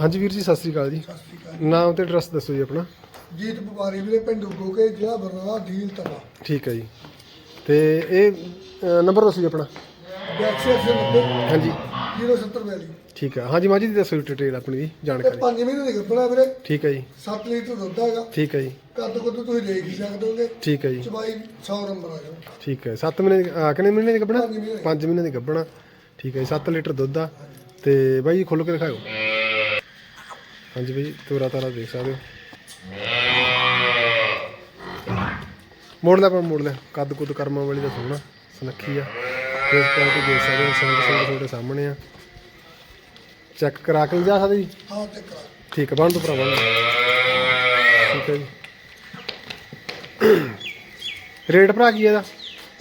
ਹਾਂਜੀ ਵੀਰ ਜੀ ਸਤਿ ਸ੍ਰੀ ਅਕਾਲ ਜੀ। ਸਤਿ ਸ਼੍ਰੀ ਅਕਾਲ ਨਾਮ ਤੇ ਐਡਰੈਸ ਦੱਸੋ ਜੀ ਆਪਣਾ। ਜੀਤ ਵਪਾਰੀ ਵੀਰੇ ਪਿੰਡ ਗੋਕੇ ਜ਼ਿਲ੍ਹਾ ਬਰਨਾਲਾ ਢੀਲ ਤਲਾ ਠੀਕ ਹੈ ਜੀ। ਤੇ ਇਹ ਨੰਬਰ ਦੱਸੋ ਜੀ ਆਪਣਾ। 8290 ਹਾਂਜੀ। 070 ਠੀਕ ਹੈ। ਹਾਂਜੀ ਮਾਜੀ ਦੀ ਦੱਸੋ ਜੀ ਡਿਟੇਲ ਆਪਣੀ ਜੀ ਤੇ ਜਾਣਕਾਰੀ 5 ਮਹੀਨੇ ਦੀ ਗੱਭਣਾ ਵੀਰੇ। ਠੀਕ ਹੈ ਜੀ। 7 ਲੀਟਰ ਦੁੱਧ ਹੈਗਾ। ਠੀਕ ਹੈ ਜੀ। ਕੱਦ ਕੁੱਦ ਤੁਸੀਂ ਦੇਖ ਹੀ ਸਕਦੇ ਹੋਗੇ। ਠੀਕ ਹੈ ਜੀ। ਚਬਾਈ 100 ਨੰਬਰ ਆ ਜਾਓ ਠੀਕ ਹੈ। 7 ਮਹੀਨੇ ਦੀ ਅ, ਕਿੰਨੇ ਮਹੀਨੇ ਦੀ ਗੱਭਣਾ ਪੰਜ ਮਹੀਨੇ ਦੀ। 5 ਮਹੀਨੇ ਦੀ ਗੱਭਣਾ ਠੀਕ ਹੈ ਜੀ 7 ਲੀਟਰ ਦੁੱਧ ਆ। ਤੇ ਬਾਈ ਜੀ ਖੋਲ ਕੇ ਦਿਖਾਓ ਹਾਂਜੀ ਬਾਈ ਤੋਰਾ ਤਾਰਾ ਦੇਖ ਸਕਦੇ ਹੋ। ਮੋੜ ਲੈ ਪਾ ਮੋੜ ਲੈ। ਕੱਦ ਕੁੱਦ ਕਰਮਾਂ ਵਾਲੀ ਦਾ ਸੋਹਣਾ ਸੁਨੱਖੀ ਆ। ਇਸ ਕੁਆਲਿਟੀ ਦੇਖ ਸਕਦੇ ਹੋ ਸਿੰਘ ਸਿੰਘ ਤੁਹਾਡੇ ਸਾਹਮਣੇ ਆ। ਚੈੱਕ ਕਰਾ ਕੇ ਲਿਜਾ ਸਕਦੇ ਜੀ? ਹਾਂ ਤੇ ਕਰਾ। ਠੀਕ ਹੈ ਬੰਦ ਤੋਂ ਭਰਾ ਬੰਦ ਠੀਕ ਹੈ ਜੀ। ਰੇਟ ਭਰਾ ਕੀ ਇਹਦਾ?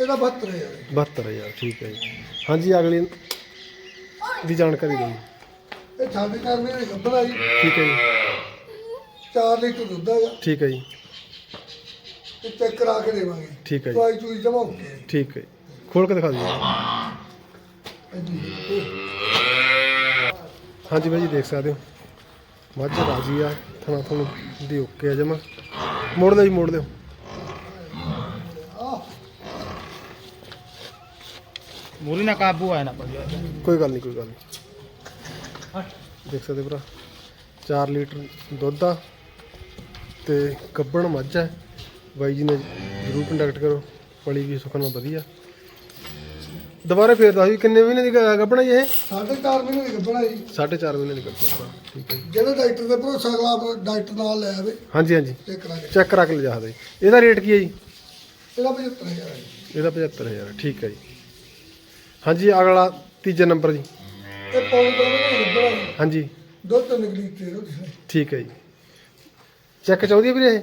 ਇਹਦਾ 72 ਹੈ 72000 ਠੀਕ ਹੈ ਜੀ। ਹਾਂਜੀ ਅਗਲੀ ਦੀ ਜਾਣਕਾਰੀ ਦਿਓ ਜੀ ਇਹ ਸਾਡੇ ਘਰ ਮਹੀਨੇ ਦੀ ਗੱਭਣਾ ਜੀ। ਠੀਕ ਹੈ ਜੀ। 4 ਲੀਟਰ ਦੁੱਧ ਹੈਗਾ ਠੀਕ ਹੈ ਜੀ। ਤੇ ਚੈੱਕ ਕਰਾ ਕੇ ਦੇਵਾਂਗੇ। ਠੀਕ ਹੈ ਜੀ। ਚਬਾਈ ਚੂਈ ਜਮਾ ਠੀਕ ਹੈ ਜੀ। ਖੋਲ ਕੇ ਦਿਖਾ ਦਿਓ। ਹਾਂਜੀ। ਬਾਈ ਜੀ ਦੇਖ ਸਕਦੇ ਹੋ। ਮੱਝ ਰਾਜੀ ਆ। ਥਣਾ ਥਣ ਦੀ ਓਕੇ ਆ ਜਮਾ ਮੋੜ ਦਿਓ ਜੀ ਮੋੜ ਦਿਓ। ਮੂਰੀ ਨਾ ਕਾਬੂ ਆਇਆ ਨਾ ਕੋਈ ਗੱਲ ਨਹੀਂ ਕੋਈ ਗੱਲ ਨਹੀਂ। ਦੇਖ ਸਕਦੇ ਭਰਾ 4 ਲੀਟਰ ਦੁੱਧ ਆ ਤੇ ਗੱਬਣ ਮੱਝ ਹੈ ਬਾਈ ਜੀ ਨੇ ਜਰੂਰ ਕੰਟੈਕਟ ਕਰੋ ਪਲੀ ਵੀ ਸੁਖਣਾ ਵਧੀਆ। ਦੁਬਾਰਾ ਫੇਰ ਦੱਸ ਵੀ ਕਿੰਨੇ ਮਹੀਨੇ ਦੀ ਗ- ਗੱਭਣਾ ਜੀ ਇਹ? 4 ਮਹੀਨੇ ਦੀ ਗੱਭਣਾ ਜੀ। 4.5 ਮਹੀਨੇ ਦੀ ਗੱਭਣਾ ਠੀਕ ਹੈ ਜੀ। ਜਿਹੜਾ ਡਾਕਟਰ ਦੇ ਭਰੋਸਾ ਆਪਣਾ ਡਾਕਟਰ ਨਾਲ ਲੈ ਆਵੇ। ਹਾਂਜੀ ਹਾਂਜੀ। ਚੈੱਕ ਕਰਾ ਕੇ। ਚੈੱਕ ਕਰਾ ਕੇ ਲਿਜਾ ਸਕਦੇ। ਇਹਦਾ ਰੇਟ ਕੀ ਹੈ ਜੀ? ਇਹਦਾ 75000 ਹੈ ਜੀ। ਇਹਦਾ 75000 ਠੀਕ ਹੈ ਜੀ। ਹਾਂਜੀ ਅਗਲਾ ਤੀਜਾ ਨੰਬਰ ਜੀ। ਇਹ ਪੌਣ ਦੋ ਦੀ ਗੱਭਣਾ ਜੀ ਹਾਂਜੀ। ਦੁੱਧ ਤੋਂ ਨਿਕਲੀ ਤੇ ਠੀਕ ਹੈ ਜੀ। ਚੈੱਕ ਚਾਹੁੰਦੀ ਹੈ ਵੀਰੇ ਇਹ?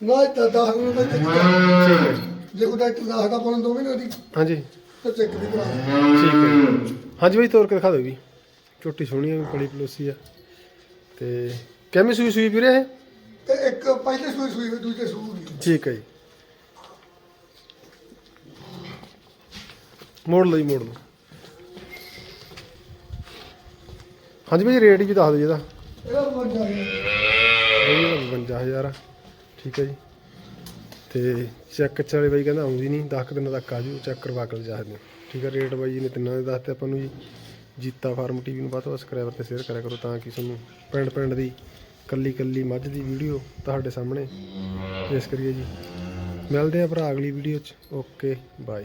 ਨਾ ਤਾਂ 10 ਮਿੰਟ ਦਾ ਚੈੱਕ ਠੀਕ ਹੈ। ਜੀ ਜੇ ਕੋਈ ਡਾਕਟਰ ਦੱਸਦਾ ਪੌਣ ਦੋ ਮਹੀਨੇ ਦੀ ਹਾਂਜੀ। ਤਾਂ ਚੈੱਕ ਵੀ ਕਰਾ ਦੇ ਠੀਕ ਹੈ ਜੀ। ਹਾਂਜੀ ਬਾਈ ਤੋਰ ਕੇ ਦਿਖਾ ਦਿਓ ਵੀ ਝੋਟੀ ਸੋਹਣੀ ਵੀ ਬੜੀ ਪਲੋਸੀ ਆ। ਤੇ ਕਿਵੇਂ ਸੂਈ ਸੂਈ ਵੀਰੇ ਇਹ? ਤੇ ਇੱਕ ਪਹਿਲੇ ਸੂਈ ਸੂਈ ਹੋਈ, ਦੂਜੇ ਸੂਈ ਦੀ ਠੀਕ ਹੈ ਜੀ। ਮੋੜ ਲਈ ਮੋੜ ਲਓ ਹਾਂਜੀ ਬਾਈ ਰੇਟ ਵੀ ਦੱਸ ਦਿਓ ਜੀ ਇਹਦਾ। ਇਹਦਾ ਮਨ ਜਾਏ ਇਹ 52000 ਆ। ਠੀਕ ਹੈ ਜੀ। ਤੇ ਚੈੱਕ ਚਾਲੇ ਬਾਈ ਕਹਿੰਦਾ ਆਉਂਦੀ ਨਹੀਂ 10 ਦਿਨਾਂ ਤੱਕ ਆ ਜੂ ਚੈੱਕ ਕਰਵਾ ਕੇ ਲਿਜਾ ਸਕਦੇ। ਠੀਕ ਹੈ ਰੇਟ ਬਾਈ ਜੀ ਨੇ ਤਿੰਨਾਂ ਦੇ ਦੱਸਤੇ ਆਪਾਂ ਨੂੰ ਜੀ ਜੀਤਾ ਫਾਰਮ ਟੀਵੀ ਨੂੰ ਵੱਧ ਤੋਂ ਵੱਧ ਸਬਸਕ੍ਰਾਈਬਰ ਤੇ ਸ਼ੇਅਰ ਕਰਿਆ ਕਰੋ ਤਾਂ ਕਿ ਤੁਹਾਨੂੰ ਪਿੰਡ ਪਿੰਡ ਦੀ ਕੱਲੀ ਕੱਲੀ ਮੱਝ ਦੀ ਵੀਡੀਓ ਤੁਹਾਡੇ ਸਾਹਮਣੇ ਪੇਸ਼ ਕਰੀਏ ਜੀ। ਮਿਲਦੇ ਆ ਭਰਾ ਅਗਲੀ ਵੀਡੀਓ 'ਚ। Okay bye